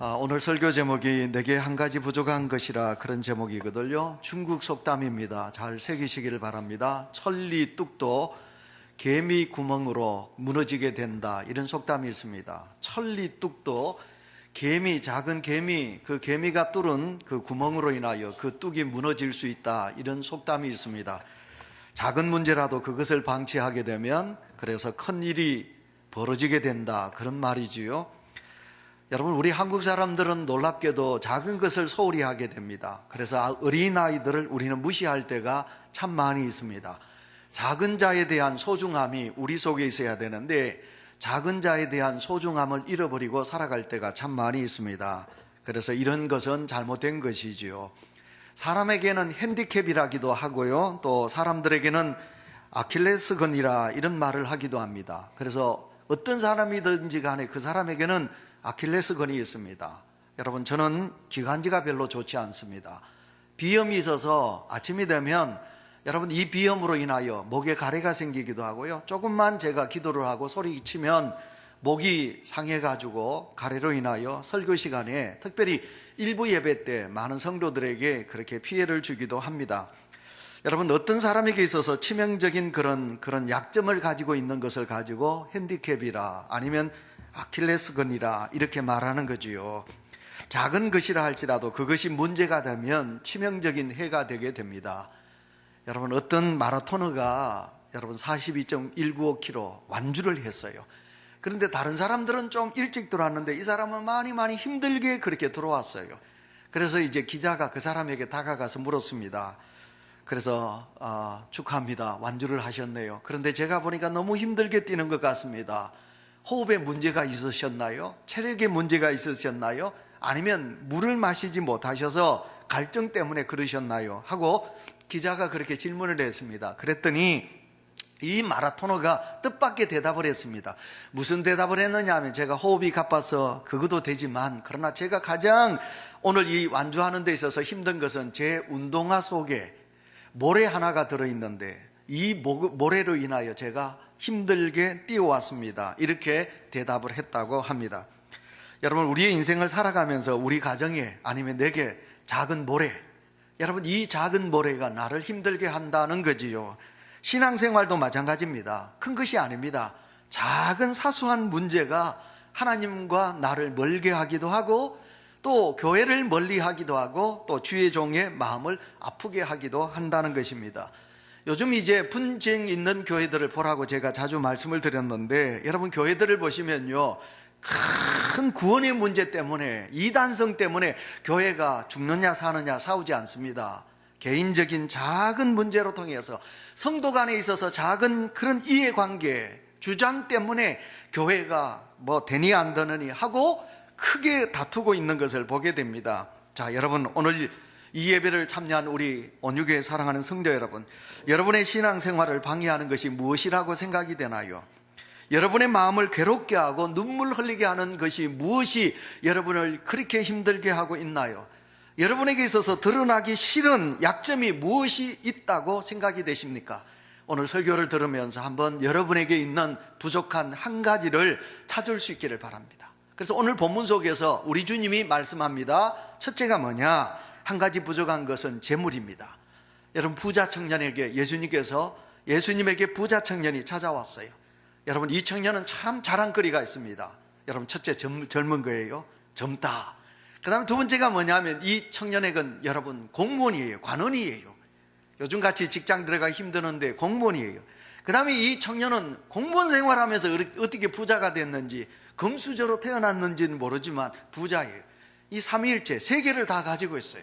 아, 오늘 설교 제목이 내게 한 가지 부족한 것이라 그런 제목이거든요. 중국 속담입니다. 잘 새기시기를 바랍니다. 천리 뚝도 개미 구멍으로 무너지게 된다. 이런 속담이 있습니다. 천리 뚝도 개미, 작은 개미, 그 개미가 뚫은 그 구멍으로 인하여 그 뚝이 무너질 수 있다. 이런 속담이 있습니다. 작은 문제라도 그것을 방치하게 되면 그래서 큰 일이 벌어지게 된다. 그런 말이지요. 여러분, 우리 한국 사람들은 놀랍게도 작은 것을 소홀히 하게 됩니다. 그래서 어린아이들을 우리는 무시할 때가 참 많이 있습니다. 작은 자에 대한 소중함이 우리 속에 있어야 되는데, 작은 자에 대한 소중함을 잃어버리고 살아갈 때가 참 많이 있습니다. 그래서 이런 것은 잘못된 것이지요. 사람에게는 핸디캡이라기도 하고요. 또 사람들에게는 아킬레스건이라 이런 말을 하기도 합니다. 그래서 어떤 사람이든지 간에 그 사람에게는 아킬레스건이 있습니다. 여러분, 저는 기관지가 별로 좋지 않습니다. 비염이 있어서 아침이 되면 여러분 이 비염으로 인하여 목에 가래가 생기기도 하고요. 조금만 제가 기도를 하고 소리 치면 목이 상해가지고 가래로 인하여 설교 시간에 특별히 일부 예배 때 많은 성도들에게 그렇게 피해를 주기도 합니다. 여러분 어떤 사람에게 있어서 치명적인 그런 그런 약점을 가지고 있는 것을 가지고 핸디캡이라 아니면 아킬레스건이라 이렇게 말하는 거지요. 작은 것이라 할지라도 그것이 문제가 되면 치명적인 해가 되게 됩니다. 여러분 어떤 마라토너가 여러분 42.195km 완주를 했어요. 그런데 다른 사람들은 좀 일찍 들어왔는데 이 사람은 많이 많이 힘들게 그렇게 들어왔어요. 그래서 이제 기자가 그 사람에게 다가가서 물었습니다. 그래서 아, 축하합니다. 완주를 하셨네요. 그런데 제가 보니까 너무 힘들게 뛰는 것 같습니다. 호흡에 문제가 있으셨나요? 체력에 문제가 있으셨나요? 아니면 물을 마시지 못하셔서 갈증 때문에 그러셨나요? 하고 기자가 그렇게 질문을 했습니다. 그랬더니 이 마라토너가 뜻밖의 대답을 했습니다. 무슨 대답을 했느냐 하면 제가 호흡이 가빠서 그것도 되지만 그러나 제가 가장 오늘 이 완주하는 데 있어서 힘든 것은 제 운동화 속에 모래 하나가 들어있는데 이 모래로 인하여 제가 힘들게 뛰어왔습니다. 이렇게 대답을 했다고 합니다. 여러분, 우리의 인생을 살아가면서 우리 가정에 아니면 내게 작은 모래, 여러분, 이 작은 모래가 나를 힘들게 한다는 거지요. 신앙생활도 마찬가지입니다. 큰 것이 아닙니다. 작은 사소한 문제가 하나님과 나를 멀게 하기도 하고 또 교회를 멀리 하기도 하고 또 주의 종의 마음을 아프게 하기도 한다는 것입니다. 요즘 이제 분쟁 있는 교회들을 보라고 제가 자주 말씀을 드렸는데 여러분 교회들을 보시면요. 큰 구원의 문제 때문에 이단성 때문에 교회가 죽느냐 사느냐 싸우지 않습니다. 개인적인 작은 문제로 통해서 성도 간에 있어서 작은 그런 이해관계 주장 때문에 교회가 뭐 되니 안 되느니 하고 크게 다투고 있는 것을 보게 됩니다. 자, 여러분 오늘 이 예배를 참여한 우리 온유교회 사랑하는 성도 여러분, 여러분의 신앙생활을 방해하는 것이 무엇이라고 생각이 되나요? 여러분의 마음을 괴롭게 하고 눈물 흘리게 하는 것이 무엇이 여러분을 그렇게 힘들게 하고 있나요? 여러분에게 있어서 드러나기 싫은 약점이 무엇이 있다고 생각이 되십니까? 오늘 설교를 들으면서 한번 여러분에게 있는 부족한 한 가지를 찾을 수 있기를 바랍니다. 그래서 오늘 본문 속에서 우리 주님이 말씀합니다. 첫째가 뭐냐? 한 가지 부족한 것은 재물입니다. 여러분 부자 청년에게 예수님께서 예수님에게 부자 청년이 찾아왔어요. 여러분 이 청년은 참 자랑거리가 있습니다. 여러분 첫째 젊은 거예요. 젊다. 그 다음에 두 번째가 뭐냐면 이 청년에겐 여러분 공무원이에요. 관원이에요. 요즘 같이 직장 들어가 힘드는데 공무원이에요. 그 다음에 이 청년은 공무원 생활하면서 어떻게 부자가 됐는지 금수저로 태어났는지는 모르지만 부자예요. 이 삼위일체 세 개를 다 가지고 있어요.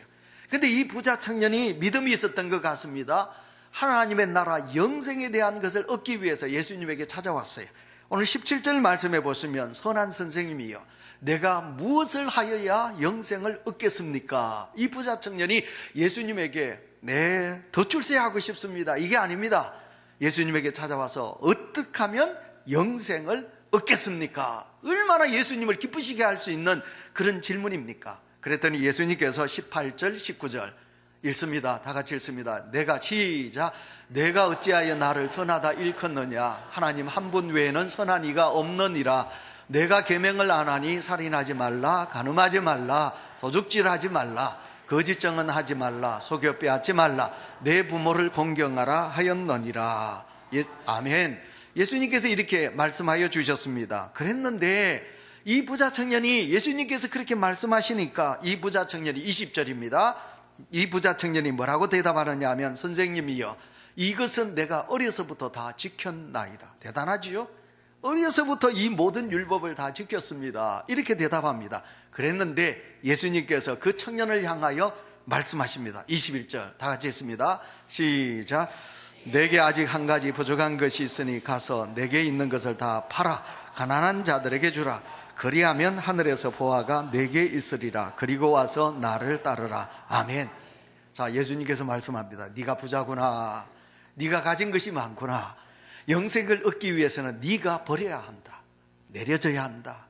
근데 이 부자 청년이 믿음이 있었던 것 같습니다. 하나님의 나라 영생에 대한 것을 얻기 위해서 예수님에게 찾아왔어요. 오늘 17절 말씀해 보시면 선한 선생님이요. 내가 무엇을 하여야 영생을 얻겠습니까? 이 부자 청년이 예수님에게 네, 더 출세하고 싶습니다. 이게 아닙니다. 예수님에게 찾아와서 어떻게 하면 영생을 얻겠습니까? 얼마나 예수님을 기쁘시게 할 수 있는 그런 질문입니까? 그랬더니 예수님께서 18절, 19절 읽습니다. 다 같이 읽습니다. 내가 시작. 내가 어찌하여 나를 선하다 일컫느냐? 하나님 한 분 외에는 선한 이가 없느니라. 내가 계명을 안 하니 살인하지 말라, 간음하지 말라, 도둑질하지 말라, 거짓 증언하지 말라, 속여 빼앗지 말라, 내 부모를 공경하라 하였느니라. 예, 아멘. 예수님께서 이렇게 말씀하여 주셨습니다. 그랬는데 이 부자 청년이 예수님께서 그렇게 말씀하시니까 이 부자 청년이 20절입니다. 이 부자 청년이 뭐라고 대답하느냐 하면 선생님이여 이것은 내가 어려서부터 다 지켰나이다. 대단하지요? 어려서부터 이 모든 율법을 다 지켰습니다. 이렇게 대답합니다. 그랬는데 예수님께서 그 청년을 향하여 말씀하십니다. 21절 다 같이 했습니다. 시작. 내게 아직 한 가지 부족한 것이 있으니 가서 내게 있는 것을 다 팔아 가난한 자들에게 주라. 그리하면 하늘에서 보아가 내게 있으리라. 그리고 와서 나를 따르라. 아멘. 자, 예수님께서 말씀합니다. 네가 부자구나. 네가 가진 것이 많구나. 영생을 얻기 위해서는 네가 버려야 한다. 내려져야 한다.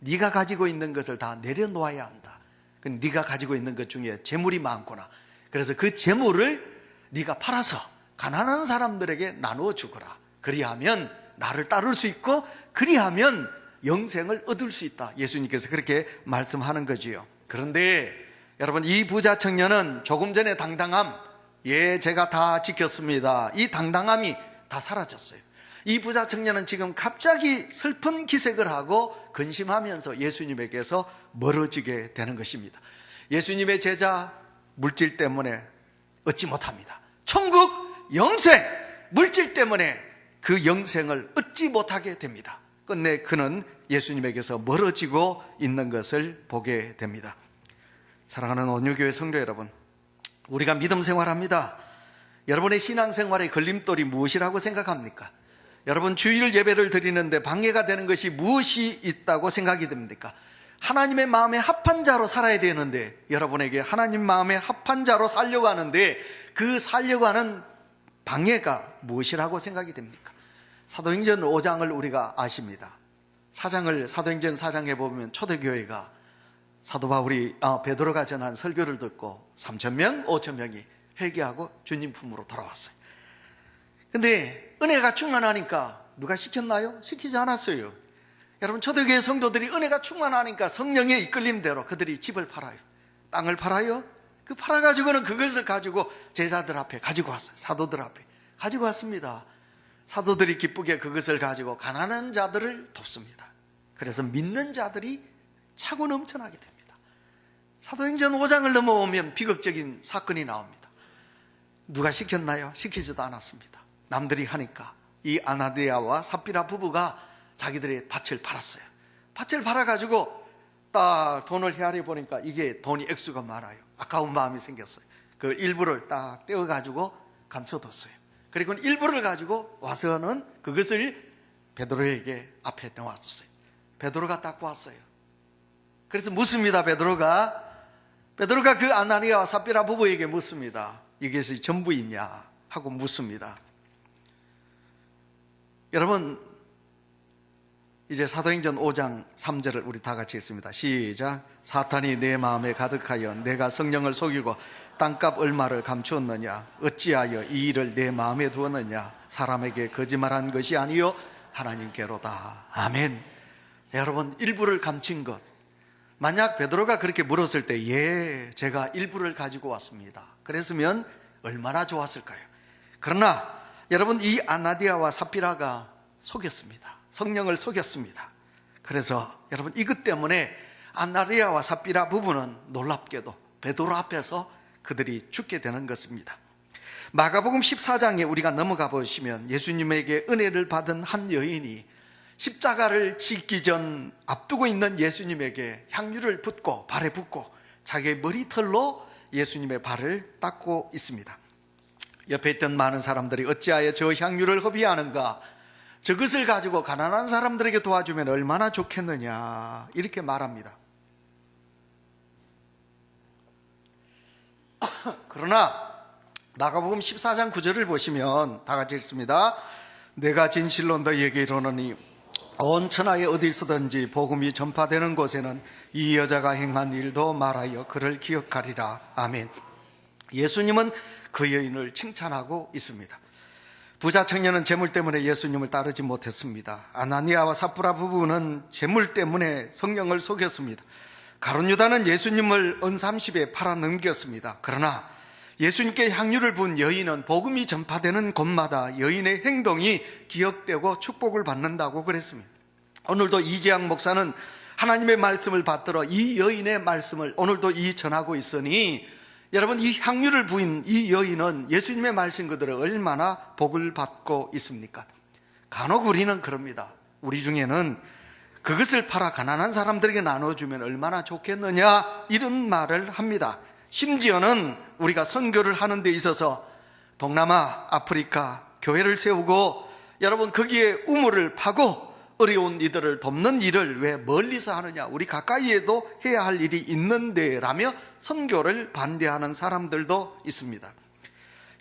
네가 가지고 있는 것을 다 내려놓아야 한다. 그 네가 가지고 있는 것 중에 재물이 많구나. 그래서 그 재물을 네가 팔아서 가난한 사람들에게 나누어 주거라. 그리하면 나를 따를 수 있고 그리하면 영생을 얻을 수 있다. 예수님께서 그렇게 말씀하는 거지요. 그런데 여러분 이 부자 청년은 조금 전에 당당함, 예, 제가 다 지켰습니다. 이 당당함이 다 사라졌어요. 이 부자 청년은 지금 갑자기 슬픈 기색을 하고 근심하면서 예수님에게서 멀어지게 되는 것입니다. 예수님의 제자 물질 때문에 얻지 못합니다. 천국 영생 물질 때문에 그 영생을 얻지 못하게 됩니다. 끝내 그는 예수님에게서 멀어지고 있는 것을 보게 됩니다. 사랑하는 온유교회 성도 여러분, 우리가 믿음 생활합니다. 여러분의 신앙생활의 걸림돌이 무엇이라고 생각합니까? 여러분 주일 예배를 드리는데 방해가 되는 것이 무엇이 있다고 생각이 됩니까? 하나님의 마음에 합한 자로 살아야 되는데 여러분에게 하나님 마음에 합한 자로 살려고 하는데 그 살려고 하는 방해가 무엇이라고 생각이 됩니까? 사도행전 5장을 우리가 아십니다. 사장을 사도행전 4장에 보면 초대교회가 사도 바울이 아, 베드로가 전한 설교를 듣고 3천 명, 5천 명이 회개하고 주님 품으로 돌아왔어요. 근데 은혜가 충만하니까 누가 시켰나요? 시키지 않았어요. 여러분 초대교회 성도들이 은혜가 충만하니까 성령의 이끌림대로 그들이 집을 팔아요. 땅을 팔아요. 그 팔아가지고는 그것을 가지고 제자들 앞에 가지고 왔어요. 사도들 앞에 가지고 왔습니다. 사도들이 기쁘게 그것을 가지고 가난한 자들을 돕습니다. 그래서 믿는 자들이 차고 넘쳐나게 됩니다. 사도행전 5장을 넘어오면 비극적인 사건이 나옵니다. 누가 시켰나요? 시키지도 않았습니다. 남들이 하니까 이 아나디아와 삽비라 부부가 자기들의 밭을 팔았어요. 밭을 팔아가지고 딱 돈을 헤아려 보니까 이게 돈이 액수가 많아요. 아까운 마음이 생겼어요. 그 일부를 딱 떼어가지고 감춰뒀어요. 그리고 일부를 가지고 와서는 그것을 베드로에게 앞에 놓았었어요. 베드로가 딱 보았어요. 그래서 묻습니다. 베드로가 베드로가 그 아나니아와 삽비라 부부에게 묻습니다. 이것이 전부이냐 하고 묻습니다. 여러분 이제 사도행전 5장 3절을 우리 다 같이 읽습니다. 시작. 사탄이 내 마음에 가득하여 내가 성령을 속이고 땅값 얼마를 감추었느냐? 어찌하여 이 일을 내 마음에 두었느냐? 사람에게 거짓말한 것이 아니요 하나님께로다. 아멘. 여러분 일부를 감춘 것. 만약 베드로가 그렇게 물었을 때, 예, 제가 일부를 가지고 왔습니다. 그랬으면 얼마나 좋았을까요? 그러나 여러분 이 아나디아와 사피라가 속였습니다. 성령을 속였습니다. 그래서 여러분 이것 때문에 아나리아와 삽비라 부부는 놀랍게도 베드로 앞에서 그들이 죽게 되는 것입니다. 마가복음 14장에 우리가 넘어가 보시면 예수님에게 은혜를 받은 한 여인이 십자가를 짓기 전 앞두고 있는 예수님에게 향유를 붓고 발에 붓고 자기의 머리털로 예수님의 발을 닦고 있습니다. 옆에 있던 많은 사람들이 어찌하여 저 향유를 허비하는가 저것을 가지고 가난한 사람들에게 도와주면 얼마나 좋겠느냐 이렇게 말합니다. 그러나 마가복음 14장 9절을 보시면 다 같이 읽습니다. 내가 진실로 너희에게 이르노니 온 천하에 어디 있든지 복음이 전파되는 곳에는 이 여자가 행한 일도 말하여 그를 기억하리라. 아멘. 예수님은 그 여인을 칭찬하고 있습니다. 부자 청년은 재물 때문에 예수님을 따르지 못했습니다. 아나니아와 삽브라 부부는 재물 때문에 성령을 속였습니다. 가론 유다는 예수님을 은 30에 팔아 넘겼습니다. 그러나 예수님께 향유를 부은 여인은 복음이 전파되는 곳마다 여인의 행동이 기억되고 축복을 받는다고 그랬습니다. 오늘도 이재양 목사는 하나님의 말씀을 받들어 이 여인의 말씀을 오늘도 이 전하고 있으니 여러분 이 향유를 부인 이 여인은 예수님의 말씀 그대로 얼마나 복을 받고 있습니까? 간혹 우리는 그럽니다. 우리 중에는 그것을 팔아 가난한 사람들에게 나눠주면 얼마나 좋겠느냐 이런 말을 합니다. 심지어는 우리가 선교를 하는 데 있어서 동남아, 아프리카 교회를 세우고 여러분 거기에 우물을 파고 어려운 이들을 돕는 일을 왜 멀리서 하느냐? 우리 가까이에도 해야 할 일이 있는데라며 선교를 반대하는 사람들도 있습니다.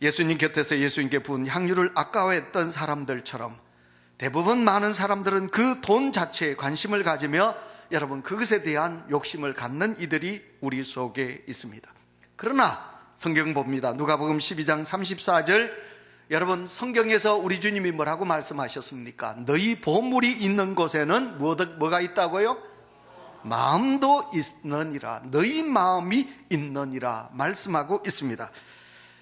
예수님 곁에서 예수님께 부은 향유를 아까워했던 사람들처럼 대부분 많은 사람들은 그 돈 자체에 관심을 가지며 여러분 그것에 대한 욕심을 갖는 이들이 우리 속에 있습니다. 그러나 성경 봅니다. 누가복음 12장 34절 여러분 성경에서 우리 주님이 뭐라고 말씀하셨습니까? 너희 보물이 있는 곳에는 뭐가 있다고요? 마음도 있느니라. 너희 마음이 있느니라 말씀하고 있습니다.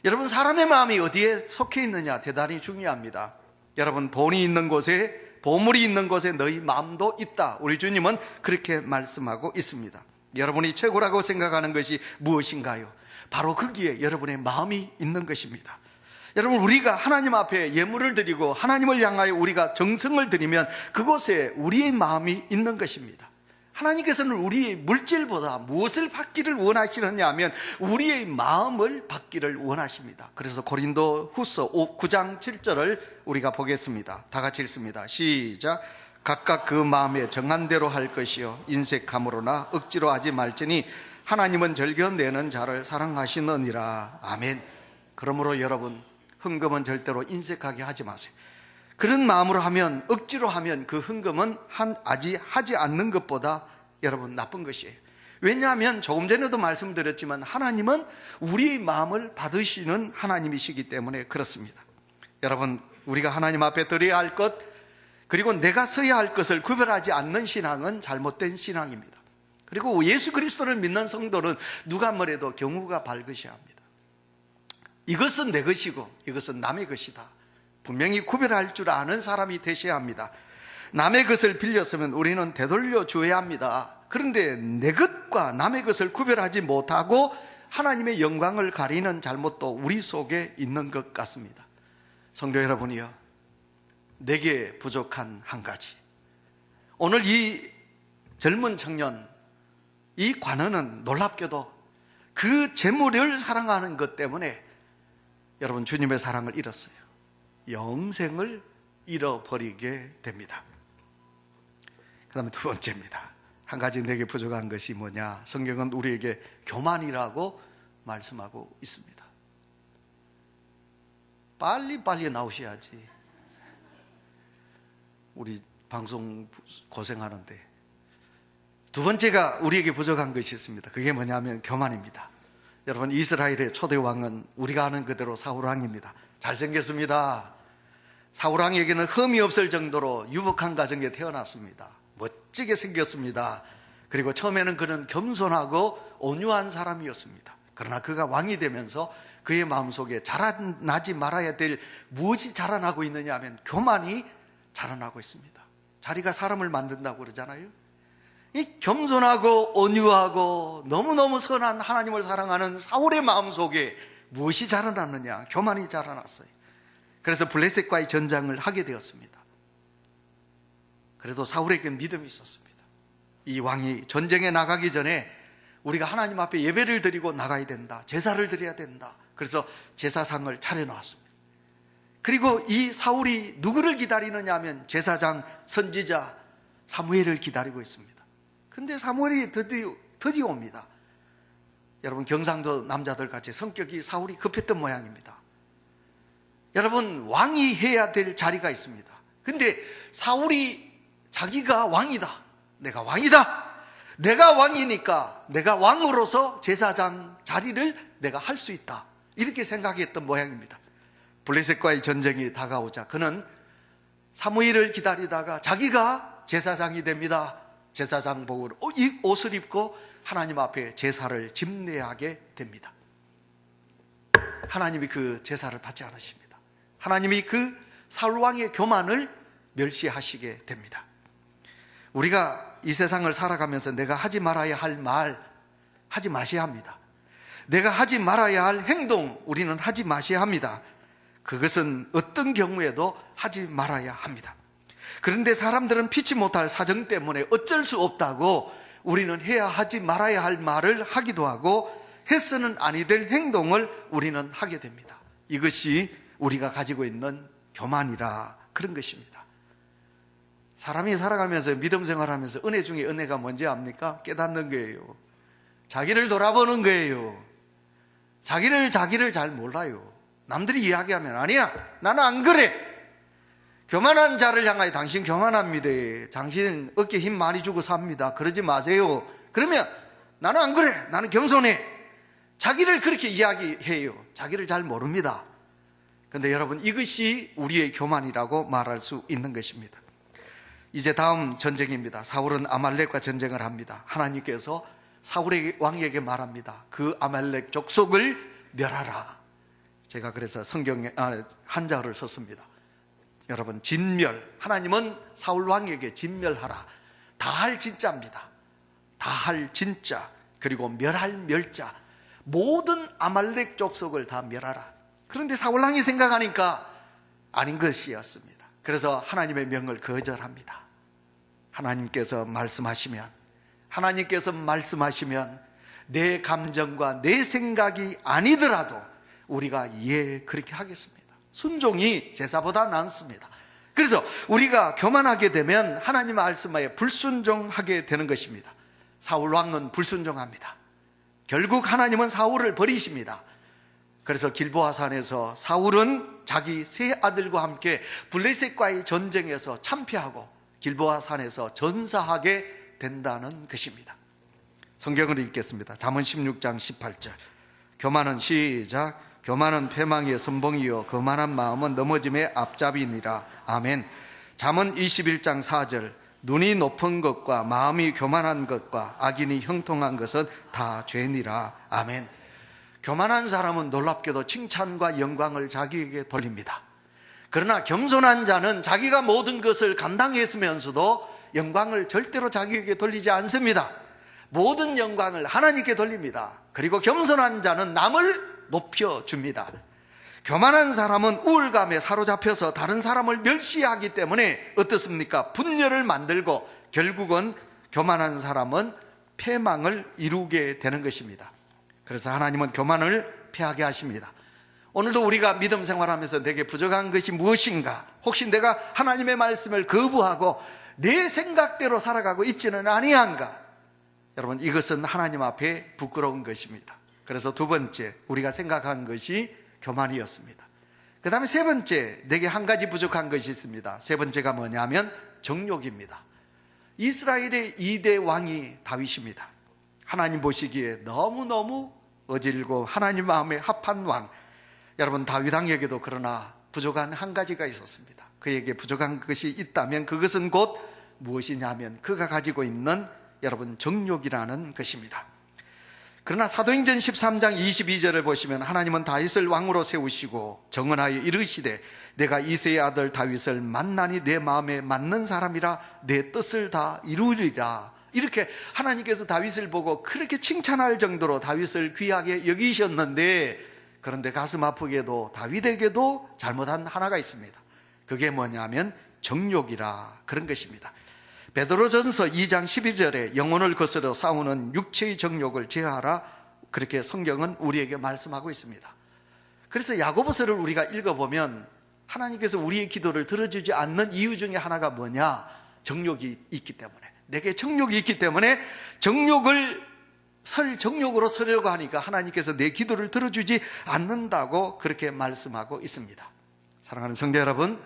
여러분 사람의 마음이 어디에 속해 있느냐 대단히 중요합니다. 여러분 돈이 있는 곳에 보물이 있는 곳에 너희 마음도 있다. 우리 주님은 그렇게 말씀하고 있습니다. 여러분이 최고라고 생각하는 것이 무엇인가요? 바로 거기에 여러분의 마음이 있는 것입니다. 여러분 우리가 하나님 앞에 예물을 드리고 하나님을 향하여 우리가 정성을 드리면 그곳에 우리의 마음이 있는 것입니다. 하나님께서는 우리의 물질보다 무엇을 받기를 원하시느냐 하면 우리의 마음을 받기를 원하십니다. 그래서 고린도 후서 9장 7절을 우리가 보겠습니다. 다 같이 읽습니다. 시작. 각각 그 마음에 정한 대로 할 것이요. 인색함으로나 억지로 하지 말지니 하나님은 절견내는 자를 사랑하시느니라. 아멘. 그러므로 여러분, 흥금은 절대로 인색하게 하지 마세요. 그런 마음으로 하면 억지로 하면 그 흥금은 한 아직 하지 않는 것보다 여러분 나쁜 것이에요. 왜냐하면 조금 전에도 말씀드렸지만 하나님은 우리의 마음을 받으시는 하나님이시기 때문에 그렇습니다. 여러분 우리가 하나님 앞에 드려야 할 것 그리고 내가 서야 할 것을 구별하지 않는 신앙은 잘못된 신앙입니다. 그리고 예수 그리스도를 믿는 성도는 누가 뭐래도 경우가 밝으셔야 합니다. 이것은 내 것이고 이것은 남의 것이다. 분명히 구별할 줄 아는 사람이 되셔야 합니다. 남의 것을 빌렸으면 우리는 되돌려 줘야 합니다. 그런데 내 것과 남의 것을 구별하지 못하고 하나님의 영광을 가리는 잘못도 우리 속에 있는 것 같습니다. 성도 여러분이요. 내게 부족한 한 가지. 오늘 이 젊은 청년, 이 관원은 놀랍게도 그 재물을 사랑하는 것 때문에 여러분 주님의 사랑을 잃었어요. 영생을 잃어버리게 됩니다. 그 다음에 두 번째입니다. 한 가지 내게 부족한 것이 뭐냐? 성경은 우리에게 교만이라고 말씀하고 있습니다. 빨리 빨리 나오셔야지. 우리 방송 고생하는데. 두 번째가 우리에게 부족한 것이 있습니다. 그게 뭐냐면 교만입니다. 여러분, 이스라엘의 초대 왕은 우리가 아는 그대로 사울 왕입니다. 잘생겼습니다. 사울왕에게는 흠이 없을 정도로 유복한 가정에 태어났습니다. 멋지게 생겼습니다. 그리고 처음에는 그는 겸손하고 온유한 사람이었습니다. 그러나 그가 왕이 되면서 그의 마음속에 자라나지 말아야 될 무엇이 자라나고 있느냐 하면 교만이 자라나고 있습니다. 자리가 사람을 만든다고 그러잖아요. 이 겸손하고 온유하고 너무너무 선한 하나님을 사랑하는 사울의 마음속에 무엇이 자라났느냐? 교만이 자라났어요. 그래서 블레셋과의 전장을 하게 되었습니다. 그래도 사울에게 믿음이 있었습니다. 이 왕이 전쟁에 나가기 전에 우리가 하나님 앞에 예배를 드리고 나가야 된다. 제사를 드려야 된다. 그래서 제사상을 차려놓았습니다. 그리고 이 사울이 누구를 기다리느냐 하면 제사장, 선지자, 사무엘을 기다리고 있습니다. 근데 사무엘이 드디어, 드디어 옵니다. 여러분 경상도 남자들 같이 성격이 사울이 급했던 모양입니다. 여러분 왕이 해야 될 자리가 있습니다. 근데 사울이 자기가 왕이다. 내가 왕이다. 내가 왕이니까 내가 왕으로서 제사장 자리를 내가 할 수 있다. 이렇게 생각했던 모양입니다. 블레셋과의 전쟁이 다가오자 그는 사무엘을 기다리다가 자기가 제사장이 됩니다. 제사장복을 옷을 입고 하나님 앞에 제사를 집례하게 됩니다. 하나님이 그 제사를 받지 않으십니다. 하나님이 그 사울 왕의 교만을 멸시하시게 됩니다. 우리가 이 세상을 살아가면서 내가 하지 말아야 할 말 하지 마셔야 합니다. 내가 하지 말아야 할 행동 우리는 하지 마셔야 합니다. 그것은 어떤 경우에도 하지 말아야 합니다. 그런데 사람들은 피치 못할 사정 때문에 어쩔 수 없다고 우리는 해야 하지 말아야 할 말을 하기도 하고 해서는 아니 될 행동을 우리는 하게 됩니다. 이것이 우리가 가지고 있는 교만이라 그런 것입니다. 사람이 살아가면서 믿음 생활하면서 은혜 중에 은혜가 뭔지 압니까? 깨닫는 거예요. 자기를 돌아보는 거예요. 자기를 자기를 잘 몰라요. 남들이 이야기하면 아니야. 나는 안 그래. 교만한 자를 향하여 당신 교만합니다. 당신 어깨 힘 많이 주고 삽니다. 그러지 마세요. 그러면 나는 안 그래. 나는 겸손해. 자기를 그렇게 이야기해요. 자기를 잘 모릅니다. 근데 여러분 이것이 우리의 교만이라고 말할 수 있는 것입니다. 이제 다음 전쟁입니다. 사울은 아말렉과 전쟁을 합니다. 하나님께서 사울의 왕에게 말합니다. 그 아말렉 족속을 멸하라. 제가 그래서 성경에 아, 한자를 썼습니다. 여러분 진멸 하나님은 사울 왕에게 진멸하라. 다 할 진짜입니다. 다 할 진짜 그리고 멸할 멸자 모든 아말렉 족속을 다 멸하라. 그런데 사울 왕이 생각하니까 아닌 것이었습니다. 그래서 하나님의 명을 거절합니다. 하나님께서 말씀하시면 하나님께서 말씀하시면 내 감정과 내 생각이 아니더라도 우리가 예 그렇게 하겠습니다. 순종이 제사보다 낫습니다. 그래서 우리가 교만하게 되면 하나님 말씀에 불순종하게 되는 것입니다. 사울 왕은 불순종합니다. 결국 하나님은 사울을 버리십니다. 그래서 길보아 산에서 사울은 자기 세 아들과 함께 블레셋과의 전쟁에서 참패하고 길보아 산에서 전사하게 된다는 것입니다. 성경을 읽겠습니다. 잠언 16장 18절. 교만은 시작. 교만은 패망의 선봉이요 거만한 마음은 넘어짐의 앞잡이니라. 아멘. 잠언 21장 4절. 눈이 높은 것과 마음이 교만한 것과 악인이 형통한 것은 다 죄니라. 아멘. 교만한 사람은 놀랍게도 칭찬과 영광을 자기에게 돌립니다. 그러나 겸손한 자는 자기가 모든 것을 감당했으면서도 영광을 절대로 자기에게 돌리지 않습니다. 모든 영광을 하나님께 돌립니다. 그리고 겸손한 자는 남을 높여줍니다. 교만한 사람은 우울감에 사로잡혀서 다른 사람을 멸시하기 때문에 어떻습니까? 분열을 만들고 결국은 교만한 사람은 패망을 이루게 되는 것입니다. 그래서 하나님은 교만을 피하게 하십니다. 오늘도 우리가 믿음 생활하면서 내게 부족한 것이 무엇인가? 혹시 내가 하나님의 말씀을 거부하고 내 생각대로 살아가고 있지는 아니한가? 여러분 이것은 하나님 앞에 부끄러운 것입니다. 그래서 두 번째 우리가 생각한 것이 교만이었습니다. 그 다음에 세 번째 내게 한 가지 부족한 것이 있습니다. 세 번째가 뭐냐면 정욕입니다. 이스라엘의 2대 왕이 다윗입니다. 하나님 보시기에 너무너무 어질고 하나님 마음에 합한 왕. 여러분 다윗 왕에게도 그러나 부족한 한 가지가 있었습니다. 그에게 부족한 것이 있다면 그것은 곧 무엇이냐면 그가 가지고 있는 여러분 정욕이라는 것입니다. 그러나 사도행전 13장 22절을 보시면 하나님은 다윗을 왕으로 세우시고 정언하여 이르시되 내가 이세의 아들 다윗을 만나니 내 마음에 맞는 사람이라 내 뜻을 다 이루리라. 이렇게 하나님께서 다윗을 보고 그렇게 칭찬할 정도로 다윗을 귀하게 여기셨는데 그런데 가슴 아프게도 다윗에게도 잘못한 하나가 있습니다. 그게 뭐냐면 정욕이라 그런 것입니다. 베드로전서 2장 12절에 영혼을 거스러 싸우는 육체의 정욕을 제하라 그렇게 성경은 우리에게 말씀하고 있습니다. 그래서 야고보서를 우리가 읽어보면 하나님께서 우리의 기도를 들어주지 않는 이유 중에 하나가 뭐냐? 정욕이 있기 때문에 내게 정욕이 있기 때문에 정욕을 설 정욕으로 서려고 하니까 하나님께서 내 기도를 들어주지 않는다고 그렇게 말씀하고 있습니다. 사랑하는 성도 여러분,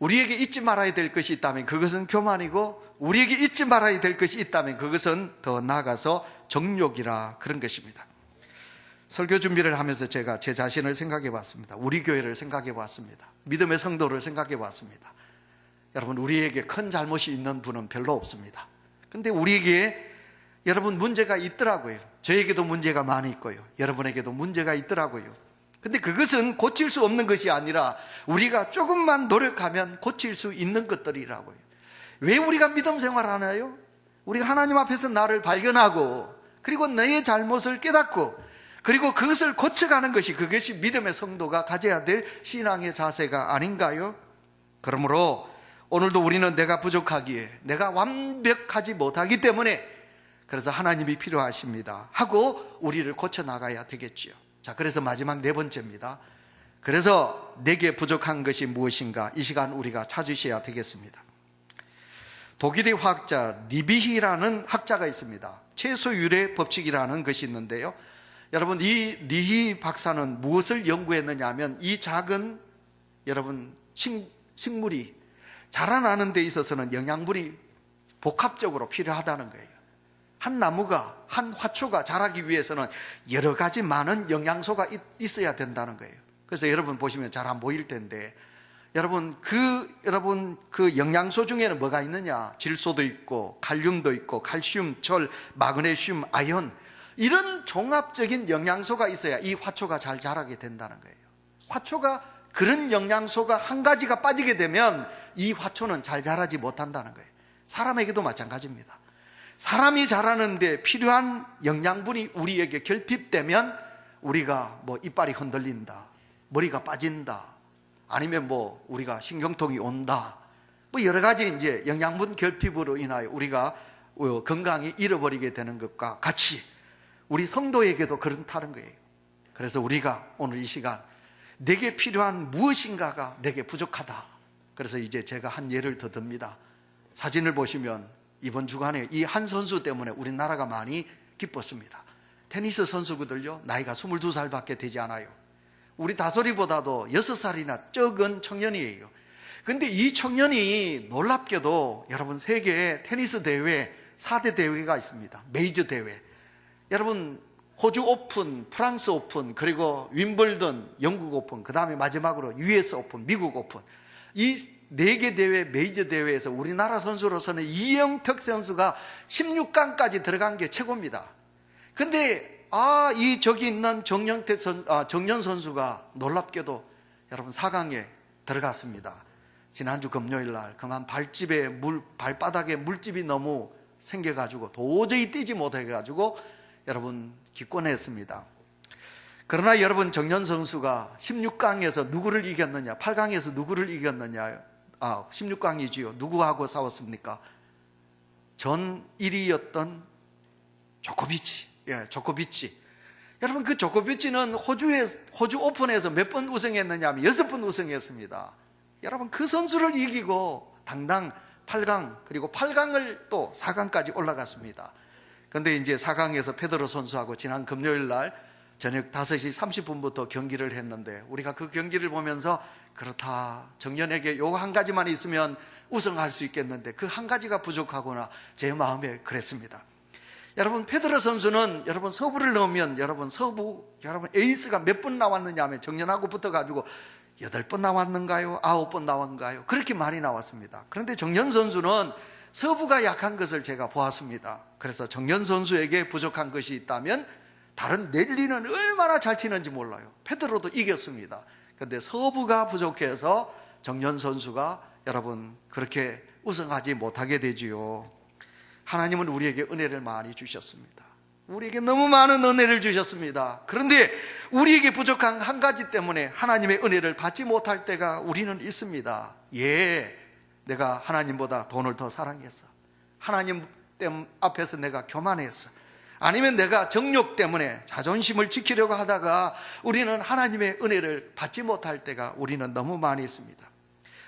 우리에게 잊지 말아야 될 것이 있다면 그것은 교만이고 우리에게 잊지 말아야 될 것이 있다면 그것은 더 나아가서 정욕이라 그런 것입니다. 설교 준비를 하면서 제가 제 자신을 생각해 봤습니다. 우리 교회를 생각해 봤습니다. 믿음의 성도를 생각해 봤습니다. 여러분, 우리에게 큰 잘못이 있는 분은 별로 없습니다. 근데 우리에게 여러분 문제가 있더라고요. 저에게도 문제가 많이 있고요. 여러분에게도 문제가 있더라고요. 근데 그것은 고칠 수 없는 것이 아니라 우리가 조금만 노력하면 고칠 수 있는 것들이라고요. 왜 우리가 믿음 생활 하나요? 우리가 하나님 앞에서 나를 발견하고 그리고 내 잘못을 깨닫고 그리고 그것을 고쳐가는 것이 그것이 믿음의 성도가 가져야 될 신앙의 자세가 아닌가요? 그러므로 오늘도 우리는 내가 부족하기에 내가 완벽하지 못하기 때문에 그래서 하나님이 필요하십니다. 하고 우리를 고쳐 나가야 되겠지요. 자, 그래서 마지막 네 번째입니다. 그래서 내게 부족한 것이 무엇인가 이 시간 우리가 찾으셔야 되겠습니다. 독일의 화학자 니비히라는 학자가 있습니다. 채소 유래 법칙이라는 것이 있는데요. 여러분 이 니히 박사는 무엇을 연구했느냐 하면 이 작은 여러분 식, 식물이 자라나는 데 있어서는 영양분이 복합적으로 필요하다는 거예요. 한 나무가 한 화초가 자라기 위해서는 여러 가지 많은 영양소가 있, 있어야 된다는 거예요. 그래서 여러분 보시면 잘 안 보일 텐데 여러분 그 여러분 그 영양소 중에는 뭐가 있느냐? 질소도 있고 칼륨도 있고 칼슘, 철, 마그네슘, 아연 이런 종합적인 영양소가 있어야 이 화초가 잘 자라게 된다는 거예요. 화초가 그런 영양소가 한 가지가 빠지게 되면 이 화초는 잘 자라지 못한다는 거예요. 사람에게도 마찬가지입니다. 사람이 자라는데 필요한 영양분이 우리에게 결핍되면 우리가 뭐 이빨이 흔들린다, 머리가 빠진다, 아니면 뭐 우리가 신경통이 온다, 뭐 여러 가지 이제 영양분 결핍으로 인하여 우리가 어, 건강이 잃어버리게 되는 것과 같이 우리 성도에게도 그렇다는 거예요. 그래서 우리가 오늘 이 시간 내게 필요한 무엇인가가 내게 부족하다. 그래서 이제 제가 한 예를 더 듭니다. 사진을 보시면 이번 주간에 이 한 선수 때문에 우리나라가 많이 기뻤습니다. 테니스 선수들요, 나이가 22살밖에 되지 않아요. 우리 다솔이보다도 6살이나 적은 청년이에요. 근데 이 청년이 놀랍게도 여러분 세계에 테니스 대회 4대 대회가 있습니다. 메이저 대회. 여러분 호주 오픈, 프랑스 오픈, 그리고 윈블던, 영국 오픈, 그 다음에 마지막으로 US 오픈, 미국 오픈. 이 네 개 대회, 메이저 대회에서 우리나라 선수로서는 이영택 선수가 16강까지 들어간 게 최고입니다. 근데, 아, 이 저기 있는 정영택 선, 아, 정연 선수가 놀랍게도 여러분 4강에 들어갔습니다. 지난주 금요일 날, 그만 발집에 물, 발바닥에 물집이 너무 생겨가지고 도저히 뛰지 못해가지고 여러분 기권했습니다. 그러나 여러분 정연 선수가 16강에서 누구를 이겼느냐? 8강에서 누구를 이겼느냐? 아, 16강이지요. 누구하고 싸웠습니까? 전 1위였던 조코비치. 예, 조코비치. 여러분 그 조코비치는 호주에 호주 오픈에서 몇 번 우승했느냐 하면 여섯 번 우승했습니다. 여러분 그 선수를 이기고 당당 8강 그리고 8강을 또 4강까지 올라갔습니다. 근데 이제 4강에서 페드로 선수하고 지난 금요일 날 저녁 5시 30분부터 경기를 했는데 우리가 그 경기를 보면서 그렇다. 정연에게 요한 가지만 있으면 우승할 수 있겠는데 그 한 가지가 부족하구나. 제 마음에 그랬습니다. 여러분 페드로 선수는 여러분 서부를 넣으면 여러분 서부 여러분 에이스가 몇 번 나왔느냐 하면 정연하고 붙어 가지고 여덟 번 나왔는가요? 아홉 번 나왔는가요? 그렇게 많이 나왔습니다. 그런데 정연 선수는 서부가 약한 것을 제가 보았습니다. 그래서 정연 선수에게 부족한 것이 있다면 다른 넬리는 얼마나 잘 치는지 몰라요. 페드로도 이겼습니다. 그런데 서부가 부족해서 정연 선수가 여러분 그렇게 우승하지 못하게 되지요. 하나님은 우리에게 은혜를 많이 주셨습니다. 우리에게 너무 많은 은혜를 주셨습니다. 그런데 우리에게 부족한 한 가지 때문에 하나님의 은혜를 받지 못할 때가 우리는 있습니다. 예, 내가 하나님보다 돈을 더 사랑했어. 하나님 앞에서 내가 교만했어. 아니면 내가 정욕 때문에 자존심을 지키려고 하다가 우리는 하나님의 은혜를 받지 못할 때가 우리는 너무 많이 있습니다.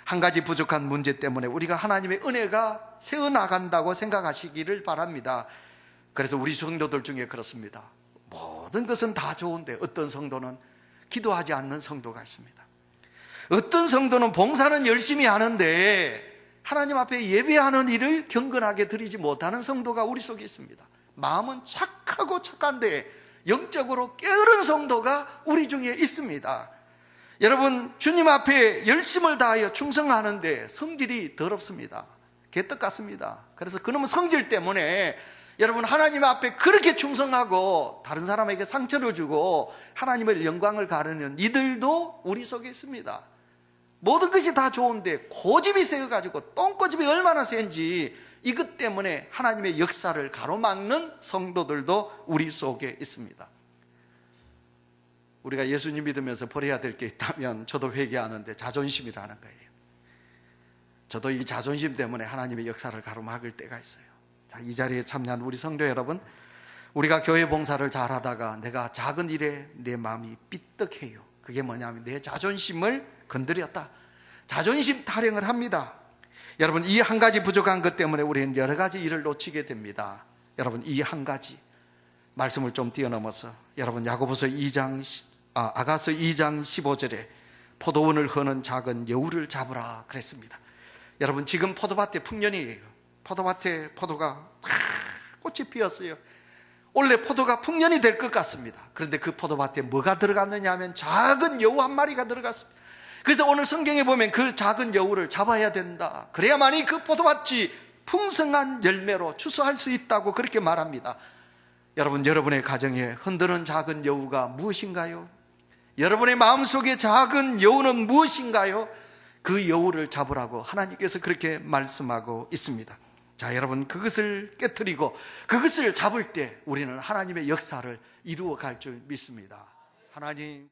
한 가지 부족한 문제 때문에 우리가 하나님의 은혜가 세어나간다고 생각하시기를 바랍니다. 그래서 우리 성도들 중에 그렇습니다. 모든 것은 다 좋은데 어떤 성도는 기도하지 않는 성도가 있습니다. 어떤 성도는 봉사는 열심히 하는데 하나님 앞에 예배하는 일을 경건하게 드리지 못하는 성도가 우리 속에 있습니다. 마음은 착하고 착한데 영적으로 게으른 성도가 우리 중에 있습니다. 여러분, 주님 앞에 열심을 다하여 충성하는데 성질이 더럽습니다. 개떡 같습니다. 그래서 그놈의 성질 때문에 여러분 하나님 앞에 그렇게 충성하고 다른 사람에게 상처를 주고 하나님의 영광을 가르는 이들도 우리 속에 있습니다. 모든 것이 다 좋은데 고집이 세가지고 똥고집이 얼마나 센지 이것 때문에 하나님의 역사를 가로막는 성도들도 우리 속에 있습니다. 우리가 예수님 믿으면서 버려야 될 게 있다면 저도 회개하는데 자존심이라는 거예요. 저도 이 자존심 때문에 하나님의 역사를 가로막을 때가 있어요. 자, 이 자리에 참여한 우리 성도 여러분, 우리가 교회 봉사를 잘 하다가 내가 작은 일에 내 마음이 삐떡해요. 그게 뭐냐면 내 자존심을 건드렸다. 자존심 타령을 합니다. 여러분, 이 한 가지 부족한 것 때문에 우리는 여러 가지 일을 놓치게 됩니다. 여러분, 이 한 가지 말씀을 좀 뛰어넘어서 여러분 야고보서 2장 아, 아가서 2장 15절에 포도원을 허는 작은 여우를 잡으라 그랬습니다. 여러분 지금 포도밭에 풍년이에요. 포도밭에 포도가 다 꽃이 피었어요. 원래 포도가 풍년이 될 것 같습니다. 그런데 그 포도밭에 뭐가 들어갔느냐 하면 작은 여우 한 마리가 들어갔습니다. 그래서 오늘 성경에 보면 그 작은 여우를 잡아야 된다. 그래야만이 그 포도밭이 풍성한 열매로 추수할 수 있다고 그렇게 말합니다. 여러분, 여러분의 가정에 흔드는 작은 여우가 무엇인가요? 여러분의 마음속에 작은 여우는 무엇인가요? 그 여우를 잡으라고 하나님께서 그렇게 말씀하고 있습니다. 자, 여러분, 그것을 깨뜨리고 그것을 잡을 때 우리는 하나님의 역사를 이루어 갈 줄 믿습니다. 하나님.